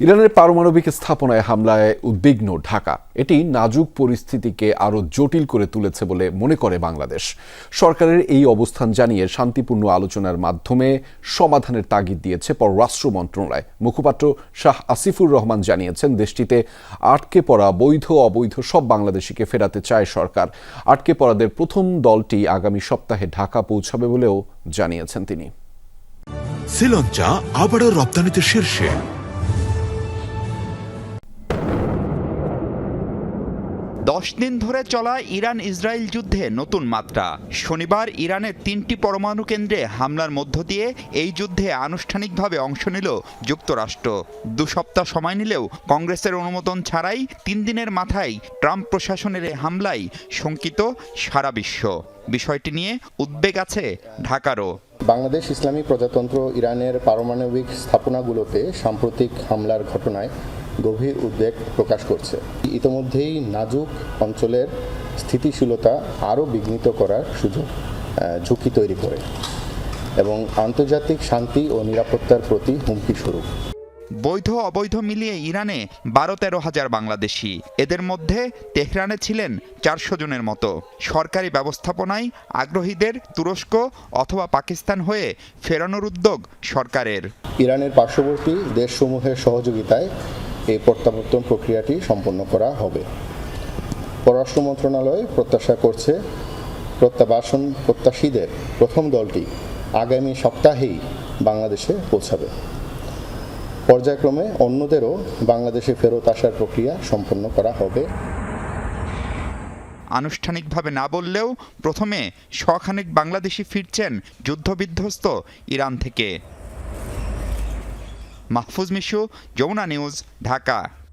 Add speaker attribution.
Speaker 1: ইরানের পারমাণবিক স্থাপনায় হামলায় উদ্বিগ্ন ঢাকা। এটি নাজুক পরিস্থিতিকে আরও জটিল করে তুলেছে বলে মনে করে বাংলাদেশ। সরকারের এই অবস্থান জানিয়ে শান্তিপূর্ণ আলোচনার মাধ্যমে সমাধানের তাগিদ দিয়েছে পররাষ্ট্র মন্ত্রণালয়। মুখপাত্র শাহ আসিফুর রহমান জানিয়েছেন, দেশটিতে আটকে পড়া বৈধ অবৈধ সব বাংলাদেশিকে ফেরাতে চায় সরকার। আটকে পড়াদের প্রথম দলটি আগামী সপ্তাহে ঢাকা পৌঁছাবে বলেও জানিয়েছেন তিনি।
Speaker 2: শ্রীলঞ্চা আবারও রপ্তানিতে শীর্ষে।
Speaker 3: দশ দিন ধরে চলা ইরান ইসরায়েল যুদ্ধে নতুন মাত্রা। শনিবার ইরানের তিনটি পরমাণু কেন্দ্রে হামলার মধ্য দিয়ে এই যুদ্ধে আনুষ্ঠানিকভাবে অংশ নিল যুক্তরাষ্ট্র। দু সপ্তাহ সময় নিলেও কংগ্রেসের অনুমোদন ছাড়াই তিন দিনের মাথায় ট্রাম্প প্রশাসনের হামলায় শঙ্কিত সারা বিশ্ব। বিষয়টি নিয়ে উদ্বেগ আছে ঢাকারও।
Speaker 4: বাংলাদেশ ইসলামী প্রজাতন্ত্র ইরানের পারমাণবিক স্থাপনাগুলোতে সাম্প্রতিক হামলার ঘটনায় গভীর উদ্বেগ প্রকাশ করছে। ইতোমধ্যেই নাজুক অঞ্চলের স্থিতিশীলতা আরও বিঘ্নিত করার সুযোগ ঝুঁকি তৈরি করে এবং আন্তর্জাতিক শান্তি ও নিরাপত্তার প্রতি হুমকি স্বরূপ।
Speaker 3: বৈধ অবৈধ মিলিয়ে ইরানে বারো তেরো হাজার বাংলাদেশি এদের মধ্যে তেহরানে ছিলেন চারশো জনের মতো। সরকারি ব্যবস্থাপনায় আগ্রহীদের তুরস্ক অথবা পাকিস্তান হয়ে ফেরানোর উদ্যোগ সরকারের।
Speaker 4: ইরানের পার্শ্ববর্তী দেশসমূহের সহযোগিতায় এই প্রত্যাবর্তন প্রক্রিয়াটি সম্পন্ন করা হবে। পররাষ্ট্র মন্ত্রণালয় প্রত্যাশা করছে প্রত্যাবাসন প্রত্যাশীদের প্রথম দলটি আগামী সপ্তাহেই বাংলাদেশে পৌঁছাবে। পর্যায়ক্রমে অন্যদেরও বাংলাদেশে ফেরত আসার প্রক্রিয়া সম্পন্ন করা হবে।
Speaker 3: আনুষ্ঠানিকভাবে না বললেও প্রথমে শখানেক বাংলাদেশি ফিরছেন যুদ্ধবিধ্বস্ত ইরান থেকে। মাহফুজ মিশু যমুনা নিউজ ঢাকা।